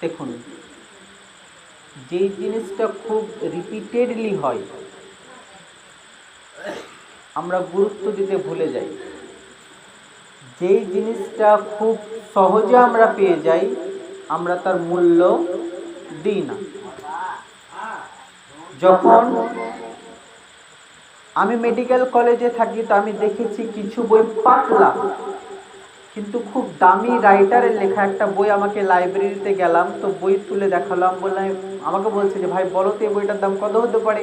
দেখুন যেই জিনিসটা খুব রিপিটেডলি হয়, আমরা গুরুত্ব দিতে ভুলে যাই। যেই জিনিসটা খুব সহজে আমরা পেয়ে যাই, আমরা তার মূল্য দিই না। যখন আমি মেডিকেল কলেজে থাকি, তো আমি দেখেছি কিছু বই পাতলা। কিন্তু খুব দামি রাইটারের লেখা একটা বই আমাকে লাইব্রেরিতে গেলাম, তো বই তুলে দেখালাম বললাম আমাকে বলছে যে, ভাই, বলো তো এই বইটার দাম কত হতে পারে?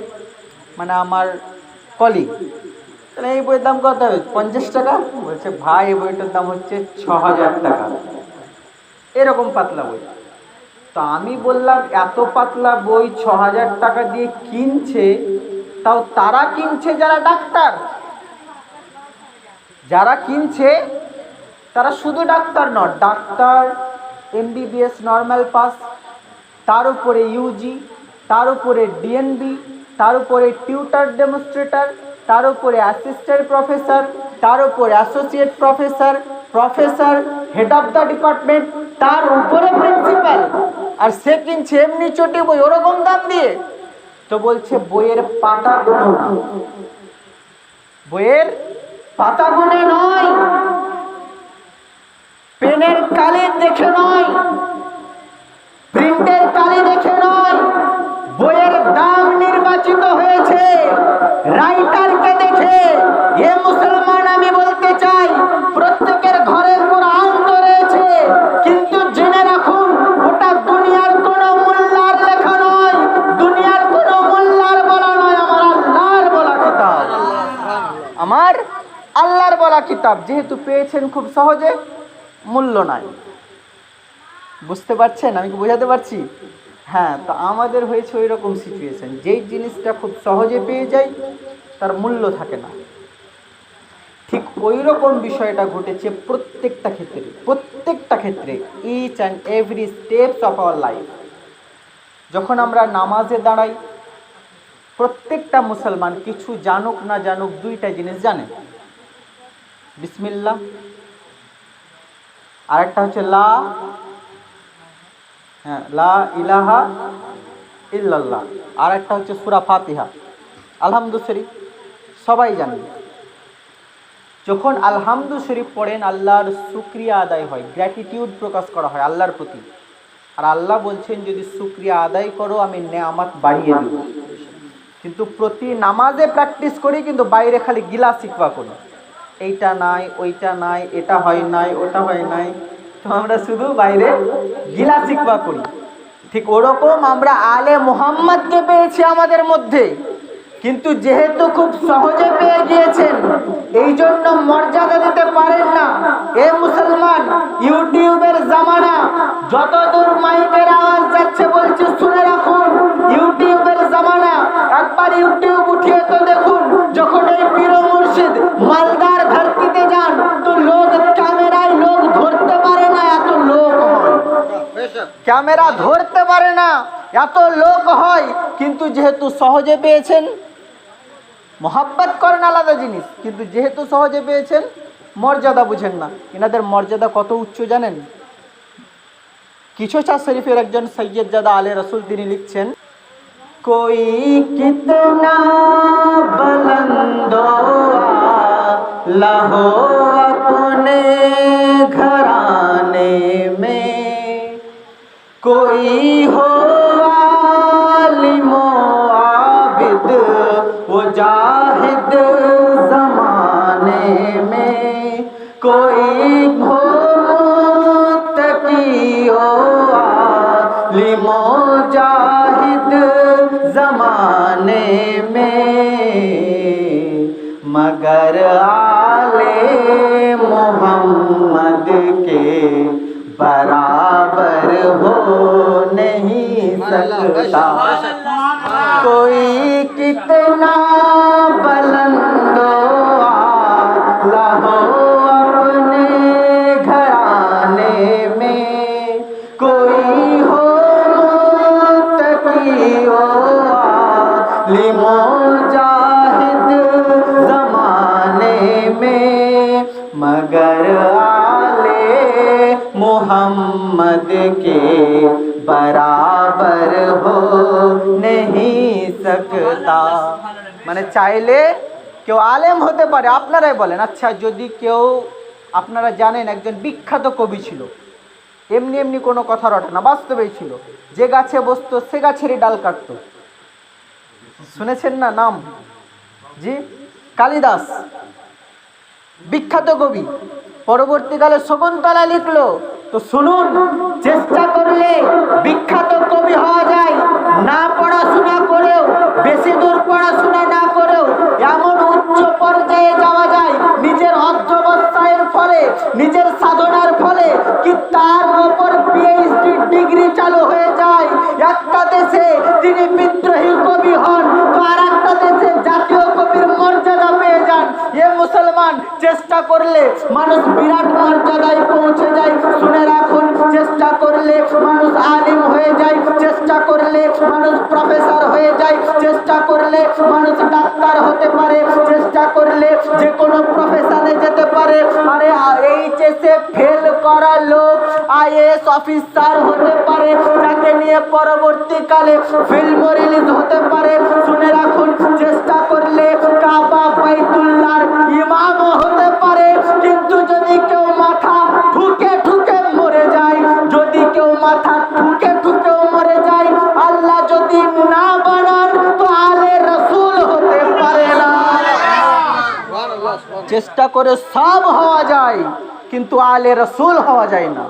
মানে আমার কলিগ তাহলে এই বইয়ের দাম কত হবে? পঞ্চাশ টাকা? বলছে, ভাই, এই বইটার দাম হচ্ছে ছ হাজার টাকা। এরকম পাতলা বই। তো আমি বললাম, এত পাতলা বই ছ হাজার টাকা দিয়ে কিনছে? তাও তারা কিনছে যারা ডাক্তার। যারা কিনছে তারা শুধু ডাক্তার নয় ডাক্তার এমবিবিএস নর্মাল পাস তার উপরে ইউজি তার উপরে ডিএনবি তার উপরে টিউটার ডেমনস্ট্রেটর তার উপরে অ্যাসিস্ট্যান্ট প্রফেসর তার উপরে associate professor professor head of the department তার উপরে প্রিন্সিপাল আর সে কিনছে এমনি চটি বই, ওরকম দাম দিয়ে। তো বলছে, বইয়ের পাতা বইয়ের পাতা নয় পেনের কালি দেখে নয়, প্রিন্টের কালি দেখে নয়, বইয়ের দাম নির্বাচিত হয়েছে। রাইটারকে দেখে, এ মুসলমান, আমি বলতে চাই, প্রত্যেকের ঘরে রয়েছে, কিন্তু জেনে রাখুন ওটা দুনিয়ার কোনো দুনিয়ার কোনো বলা নয়, আমার আল্লাহর বলা কিতাব। আমার আল্লাহর বলা কিতাব, যেহেতু পেয়েছেন খুব সহজে মূল্য নাই। বুঝতে পারছেন? আমি কি বোঝাতে পারছি? হ্যাঁ তো আমাদের হয়েছে ওই রকম সিচুয়েশন যেই জিনিসটা খুব সহজে পেয়ে যাই তার মূল্য থাকে না। ঠিক ওই রকম বিষয়টা ঘটেছে প্রত্যেকটা ক্ষেত্রে। প্রত্যেকটা ক্ষেত্রে each and every steps of our life যখন আমরা নামাজে দাঁড়াই, প্রত্যেকটা মুসলমান কিছু জানুক না জানুক দুইটা জিনিস জানে। বিসমিল্লাহ আরেকটা হচ্ছে লা হ্যাঁ লা ইলাহা ইল্লাল্লাহ। আর একটা হচ্ছে সুরা ফাতিহা। আলহামদু শরীফ, সবাই জানেন যখন আলহামদু শরীফ পড়েন, আল্লাহর শুক্রিয়া আদায় হয় গ্র্যাটিটিউড প্রকাশ করা হয় আল্লাহর প্রতি। আর আল্লাহ বলছেন, যদি শুক্রিয়া আদায় করো, আমি নেয়ামাত বাড়িয়ে দেব। কিন্তু প্রতি নামাজে প্র্যাকটিস করি, কিন্তু বাইরে খালি গিলা শিখবা করি। এইটা নাই, ওইটা নাই, এটা হয় নাই, ওটা হয় নাই। তো আমরা শুধু বাইরে গিলা শিখবা করি। ঠিক ওরকম আমরা আলে মোহাম্মদকে পেয়েছি আমাদের মধ্যে। কিন্তু যেহেতু খুব সহজে পেয়ে গিয়েছেন এই জন্য মর্যাদা দিতে পারেন না। এ মুসলমান, ইউটিউবের জামানা, যতদূর মাইকের আওয়াজ যাচ্ছে বলছি, শুনে রাখুন, ইউটিউবের জামানা, একবার ইউটিউব উঠিয়ে তো ক্যামেরা ধরতে পারে না এত লোক হয় কিন্তু যেহেতু সহজে পেয়েছেন মহাব্বত করেন আলাদা জিনিস কিন্তু যেহেতু সহজে পেয়েছেন মর্যাদা বুঝেন না এনাদের মর্যাদা কত উচ্চ জানেন কিছু চা শরীফের একজন সৈয়দ জাদা আলে রসুল তিনি লিখছেন कोई कितना बुलंद लहो अपने घराने में কই হো सकता कोई कितना बुलंद आला हो अपने घराने में। कोई हो मुत्तकी लिमो जाहिद जमाने में। मगर आले मोहम्मद के बराबर सकता মানে চাইলে কেউ আলেম হতে পারে আপনারাই বলেন আচ্ছা যদি কেউ আপনারা জানেন একজন বিখ্যাত কবি ছিল এমনি এমনি কোনো কথা রটে না বাস্তবেই ছিল যে গাছে বসতো সে গাছেরই ডাল কাটতো শুনেছেন না নাম জি কালিদাস বিখ্যাত কবি পরবর্তীকালে শকুন্তলা লিখলো তো শুনুন চেষ্টা করলে বিখ্যাত কবি হওয়া যায় না পড়াশোনা কি তার ওপর পিএইচডি ডিগ্রি চালু হয়ে যায়? একটা দেশে তিনি বিদ্রোহী কবি হন আর একটা দেশে জাতীয় কবির মর্যাদা পেয়ে যান। এ মুসলমান চেষ্টা করলে মানুষ বিরাট মর্যাদায় পৌঁছে যায়। শুনে রাখুন, চেষ্টা করলে মানুষ আলিম হয়ে যায়। চেষ্টা করলে মানুষ প্রফেসর হয়ে অফিসার হতে পারে যাকে নিয়ে পরবর্তীকালে ফিল্ম রিলিজ হতে পারে। শুনে রাখুন, চেষ্টা করলে কাবা বাইতুল্লাহর ইমাম হতে পারে। কিন্তু যদি কেউ মাথা ঠুকে ঠুকে মরে যায়, যদি কেউ মাথা ঠুকে ঠুকেও মরে যায়, আল্লাহ যদি না বানান, তো আলে রসুল হতে পারে না। চেষ্টা করে সব হওয়া যায়, কিন্তু আলে রসুল হওয়া যায় না।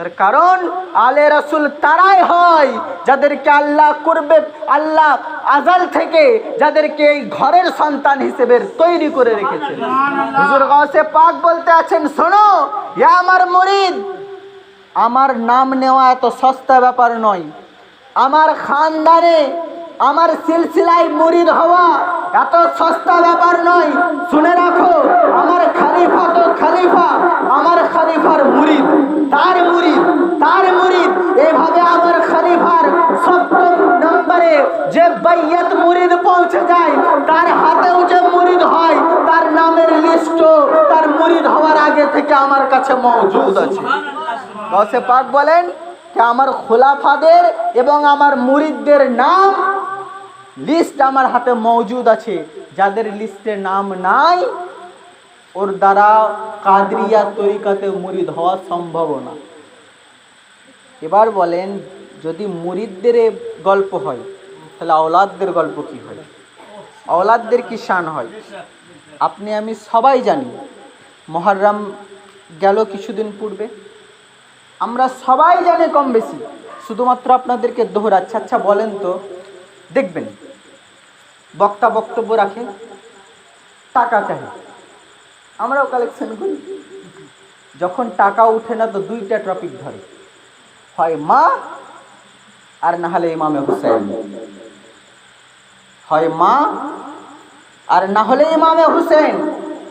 তার কারণ আলে রসুল তারাই হয় যাদেরকে আল্লাহ করবে, আল্লাহ আজাল থেকে যাদেরকে এই ঘরের সন্তান হিসেবে তৈরি করে রেখেছেন। হুজুর পাক বলতে আছেন, শোনো এ আমার মরিদ, আমার নাম নেওয়া এত সস্তা ব্যাপার নয়। আমার খানদানে, আমার সিলসিলায় মুরিদ হওয়া এত সস্তা ব্যাপার নয়। শুনে রাখো, আমার খালিফা তো খালিফা, আমার খালিফার মুরিদ। তার মুরিদ তার মুরিদ। এভাবে আমার খালিফার সপ্তম নম্বরে যে বাইয়াত মুরিদ পৌঁছে যায়, তার হাতেও যে মুরিদ হয়, তার নামের লিস্ট, তার মুরিদ হওয়ার আগে থেকে আমার কাছে মজুদ আছে। পাক বলেন আমার খোলাফাদের এবং আমার মুরিদদের নাম লিস্ট আমার হাতে মজুদ আছে। যাদের লিস্টে নাম নাই, ওর দ্বারা কাদরিয়া তরিকাতে মুরিদ হওয়া সম্ভব না। এবার বলেন, যদি মুরিদদের গল্প হয়, তাহলে আওলাদদের গল্প কি হয়? আওলাদদের কি শান হয়? আপনি, আমি সবাই জানি, মহরম গেল কিছুদিন পূর্বে। আমরা সবাই জানি কম বেশি, শুধুমাত্র আপনাদেরকে দোহরাচ্ছে। আচ্ছা বলেন তো, দেখবেন। বক্তা বক্তব্য রাখে টাকা চাই। আমরাও কালেকশন করি। যখন টাকা উঠে না তো দুইটা টপিক ধরে। হয় মা আর না হলে ইমামে হুসাইন। হয় মা আর না হলে ইমামে হুসেন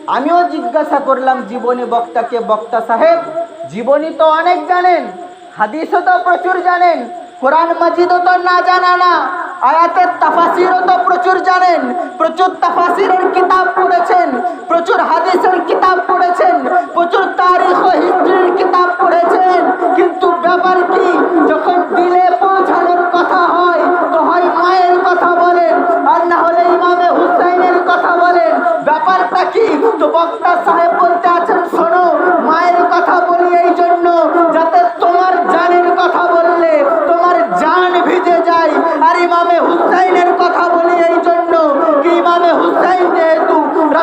আমিও জিজ্ঞাসা করলাম, জীবনী বক্তাকে বক্তা সাহেব, জীবনী তো অনেক জানেন, হাদিসও তো প্রচুর জানেন, কোরআন মাজিদও তো না জানা না। আয়াতের তাফাসিরও তো প্রচুর জানেন, প্রচুর তাফাসিরের কিতাব পড়েছেন, প্রচুর হাদিসের কিতাব পড়েছেন, প্রচুর তারিখ ও হিস্ট্রির কিতাব পড়েছেন। কিন্তু ব্যাপার কি, যখন দিলে পৌঁছানোর কথা হয়, তো হয় মায়ের কথা বলেন আর না হলে ইমামে হুসাইনের কথা বলেন। ব্যাপারটা কি? তো বক্তা সাহেব বলতে আছেন শোনো মায়ের কথা বলি এই জন্য যাতে তোমার জানের কথা বললে তোমার জান ভিজে যায় আর ইমামে হুসাইনের কথা বলি এই জন্য কি ইমামে হুসাইন যেহেতু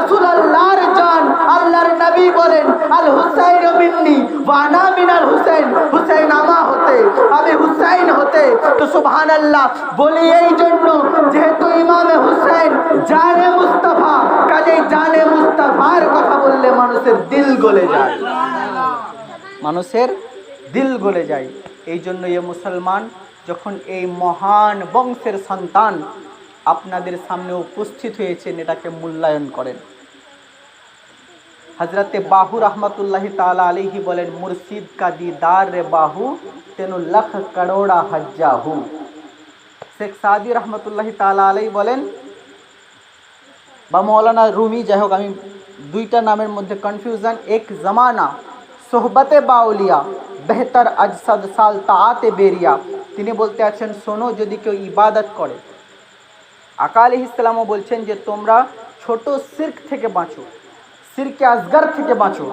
রাসুল আল্লাহর জান আল্লাহর নবী বলেন, আল হুসাইন মিন্নি ওয়ানা মিনাল হুসাইন। হুসাইন আমা হতে, আমি হুসাইন হতে। তো সুবহান আল্লাহ বলি এই জন্য, যেহেতু ইমামে হুসাইন জানে মুস্তাফা কাজেই জানে মুস্তাফার কথা বললে মানুষের দিল গলে যায়। মানুষের দিল গলে যায়। এই জন্য এ মুসলমান, যখন এই মহান বংশের সন্তান আপনাদের সামনে উপস্থিত হয়েছেন, এটাকে মূল্যায়ন করেন। হজরতে বাহু রহমতুল্লাহি তালা আলিহি বলেন, মুর্শিদ কা দিদার রে বাহু, তেন লখ করোড়া হজ্জাহু। শেখ সাদি রহমতুল্লাহি তালা আলাই বলেন, বা মৌলানা রুমি, যাই হোক, আমি দুইটা নামের মধ্যে কনফিউশন এক, জামানা, সোহবতে বাউলিয়া, বেহতর আজসাদ সাল তাতে বেরিয়া। তিনি বলতে আছেন, শোনো, যদি কেউ ইবাদত করে। আকাল ইসলামও বলছেন যে, তোমরা ছোট সির্ক থেকে বাঁচো। সিরকে আসগার থেকে বাঁচো।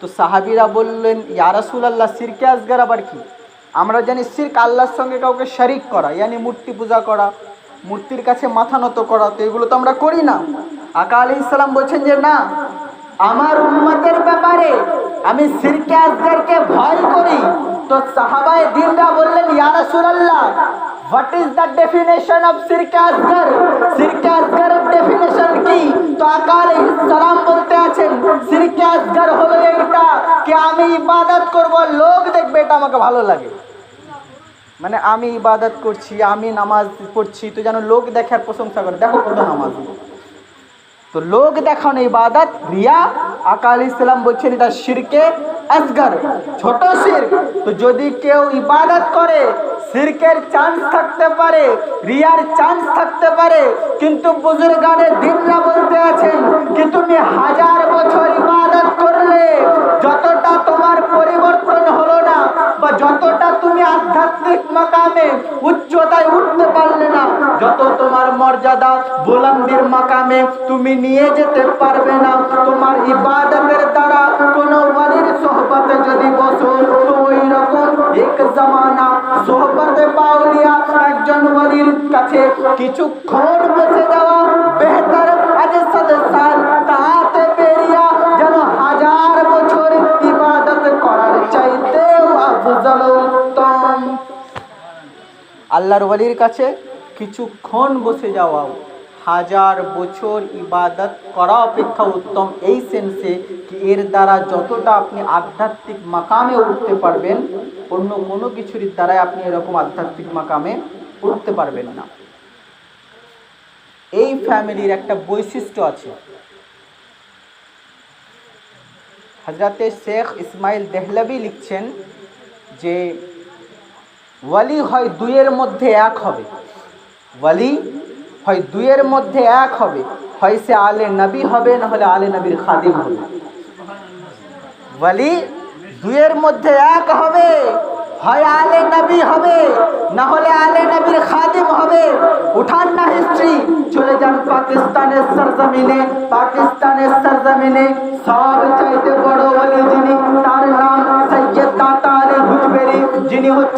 তো সাহাবিরা বললেন ইয়ারাসুল আল্লাহ সিরকে আসগার আবার কি? আমরা জানি সির্ক আল্লাহর সঙ্গে কাউকে শরিক করা, ইয়ানি মূর্তি পূজা করা, মূর্তির কাছে মাথা নত করা, তো এগুলো তো আমরা করি না। আকা আলি ইসলাম বলছেন যে, না, আমার উম্মতের ব্যাপারে আমি সিরকে আসগারকে ভয় করি। তো সাহাবায়ে দিনরা বললেন ইয়ারাসুল আল্লাহ what is the definition of সিরকে আসগার? সিরকে আসগারের ডেফিনেশন কি? তো আকা আলাইহিস সালাম বলতে আছেন হলো এইটা আমি ইবাদত করব, লোক দেখবে, এটা আমাকে ভালো লাগে। মানে আমি ইবাদত করছি, আমি নামাজ পড়ছি, তো যেন লোক প্রশংসা করে। দেখো কত নামাজ। তো লোক ইবাদত, রিয়া আকাল ইসলাম বলছেন, এটা শিরকে আসগর ছোট শির। তো যদি কেউ ইবাদত করে, শিরকের চান্স থাকতে পারে, রিয়ার চান্স থাকতে পারে, কিন্তু বুজুর্গানে দিনরা বলতে আছেন কি তুমি হাজার বছর ইবাদত করলে যতটা তোমার পরিবর্তন হলো না বা যতটা তুমি আধ্যাত্মিক মাকামে উচ্চতায় উঠতে পারলে না। যত তোমার মর্যাদা বুলন্দির মাকামে তুমি নিয়ে যেতে পারবে না। তোমার ইবাদতের দ্বারা কোন ওয়ালির সোহবতে যদি বসো ওই রকম এক জামানা সোহবতে পাউলিয়া একজন ওয়ালির কাছে কিছুক্ষণ বসে যাওয়া বেহতর আল্লাহর ওয়ালির কাছে কিছুক্ষণ বসে যাওয়া হাজার বছর ইবাদত করা অপেক্ষা উত্তম। এই সেন্সে কি এর দ্বারা যতটা আপনি আধ্যাত্মিক মাকামে উঠতে পারবেন, অন্য কোনো কিছুর দ্বারাই আপনি এরকম আধ্যাত্মিক মাকামে উঠতে পারবেন না। এই ফ্যামিলির একটা বৈশিষ্ট্য আছে। হজরতে শেখ ইসমাইল দেহলবি লিখছেন যে ওয়ালি হয় দুইয়ের মধ্যে এক হবে। ওয়ালি হয় দুইয়ের মধ্যে এক হবে। হয় সে আলে নবী হবে, না হলে আলে নবীর খাদিম হবে। ওয়ালি দুইয়ের মধ্যে এক হবে, হয় আলে নবী হবে, না হলে আলে নবীর খাদিম হবে। উঠান না হিস্ট্রি, চলে যান পাকিস্তানের সরজমিনে পাকিস্তানের সরজমিনে। সব চাইতে বড়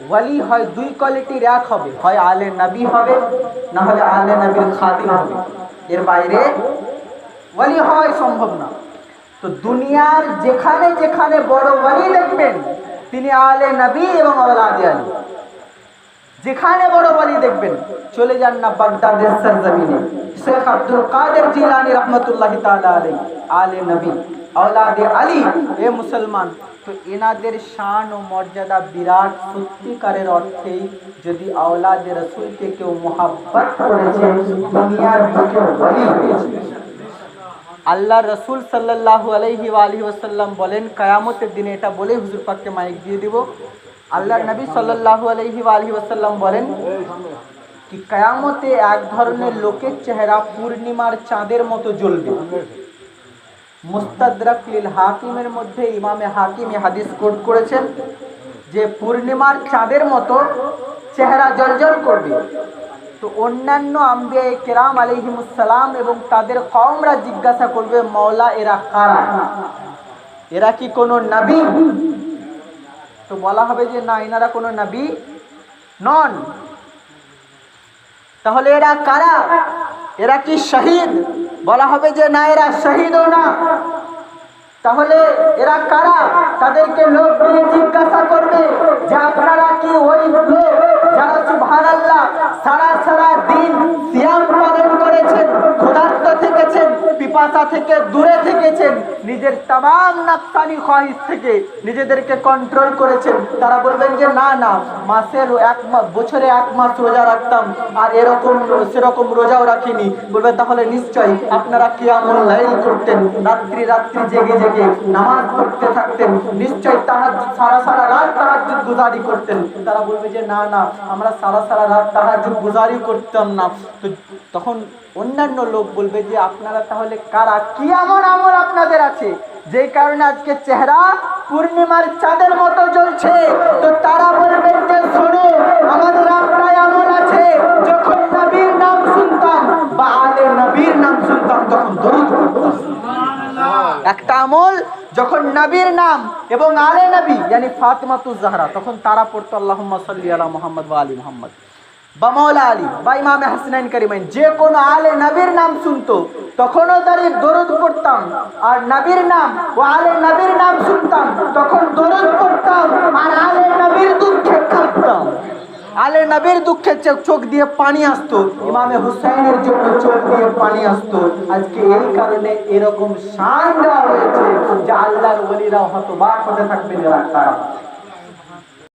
ওয়ালি হয় দুই কোয়ালিটির এক হবে। হয় আলে নবী হবে, না হলে আলে নবীর খাদিম হবে। এর বাইরে ওয়ালি হওয়াই সম্ভব না। তো দুনিয়ার যেখানে যেখানে বড় ওয়ালি দেখবেন, তিনি আলে নবী এবং আওলাদে আলী। যেখানে বড় ওয়ালি দেখবেন, চলে যান না বাগদাদের সরজমিনে। শেখ আব্দুল কাদের জিলানি রহমতুল্লাহ তাআলা আলাইহি, আলে নবী। আওলাদে আলী, এ মুসলমান। তো এনাদের শান ও মর্যাদা বিরাট, সত্যিকারের অর্থেই যদি আওলাদে রসুলকে কেউ মোহাব্বত করেছে, দুনিয়ার বুকে ওয়ালি হয়েছে। আল্লাহ রসুল সাল্লাল্লাহু আলাইহি আলহি ওসাল্লাম বলেন, কায়ামতের দিনে এটা বলে হুজুর পাককে মাইক দিয়ে দিব। আল্লাহ নবী সাল্লাল্লাহু আলাইহি আলহি ওসাল্লাম বলেন, কি কায়ামতে এক ধরনের লোকের চেহারা পূর্ণিমার চাঁদের মতো জ্বলবে। মুস্তাদরাক লিল হাকিমের মধ্যে ইমামে হাকিম হাদিস কোট করেছেন যে পূর্ণিমার চাঁদের মতো চেহারা জলজল করবে। তো অন্যান্য আম্বিয়া কেরাম আলিহিমুসালাম এবং তাদের কমরা জিজ্ঞাসা করবে মৌলা এরা কারা? এরা কি কোনো নবী? তো বলা হবে যে, না, এনারা কোনো নবী নন। তাহলে এরা কারা? এরা কি শহীদ? বলা হবে যে, না, এরা শহীদও না। তাহলে এরা কারা? তাদেরকে লোক দিয়ে জিজ্ঞাসা করবে যে, আপনারা কি ওই লোক যারা সুবহানাল্লাহ সারা সারা দিন সিয়াম পালন করেছেন, ক্ষুধার্ত থেকেছেন, পিপাসা থেকে দূরে থেকেছেন নিজের তাম নাফসানি খোয়াহিস থেকে নিজেদেরকে কন্ট্রোল করেছেন। তারা বলবেন যে, না না, মাসের এক মাস বছরে এক মাস রোজা রাখতাম, আর এরকম, সেরকম রোজাও রাখিনি। বলবে তাহলে নিশ্চয়ই আপনারা কিয়ামুল লাইল করতেন, রাত্রি রাত্রি জেগে জেগে নামাজ পড়তে থাকতেন। নিশ্চয়ই তাহার সারা সারা রাত তাহাজ্জুদ গুজারি করতেন। তারা বলবে যে, না না, আমরা সারা সারা রাত তাহাজ্জুদ গুজারি করতাম না। তো তখন অন্যান্য লোক বলবে যে, আপনারা তাহলে কারা? কি এমন আমল আপনাদের আছে? যেই কারণে আজকে চেহারা পূর্ণিমার চাঁদের মতো জ্বলছে। তো তারা বলবেন যে শোনো আমাদের একটাই আমল আছে। যখন নবীর নাম শুনতাম বা আলে নবীর নাম শুনতাম তখন দরুদ একটা আমল যখন নবীর নাম এবং আলে নবী yani ফাতিমাতু জাহরা তখন তারা পড়তো আল্লাহুম্মা সাল্লি আলা মুহাম্মদ ওয়া আলি মুহাম্মদ। বা মৌলা আলী, বা ইমামে হাসনাইন কারিমাইন, যে কোনো আলে নবীর নাম শুনতো, তখনও দাঁড়িয়ে দরুদ পড়তাম। আর নবীর নাম ও আলে নবীর নাম শুনতাম, তখন দরুদ পড়তাম, আর আলে নবীর দুঃখে কাঁদতাম। আলে নবীর দুঃখে চোখ দিয়ে পানি আসতো, ইমামে হুসাইনের জন্য চোখ দিয়ে পানি আসতো। আজকে এই কারণে এরকম শান দেওয়া হয়েছে যে আল্লাহর ওলিরা হতবাক হতে থাকবেন কারা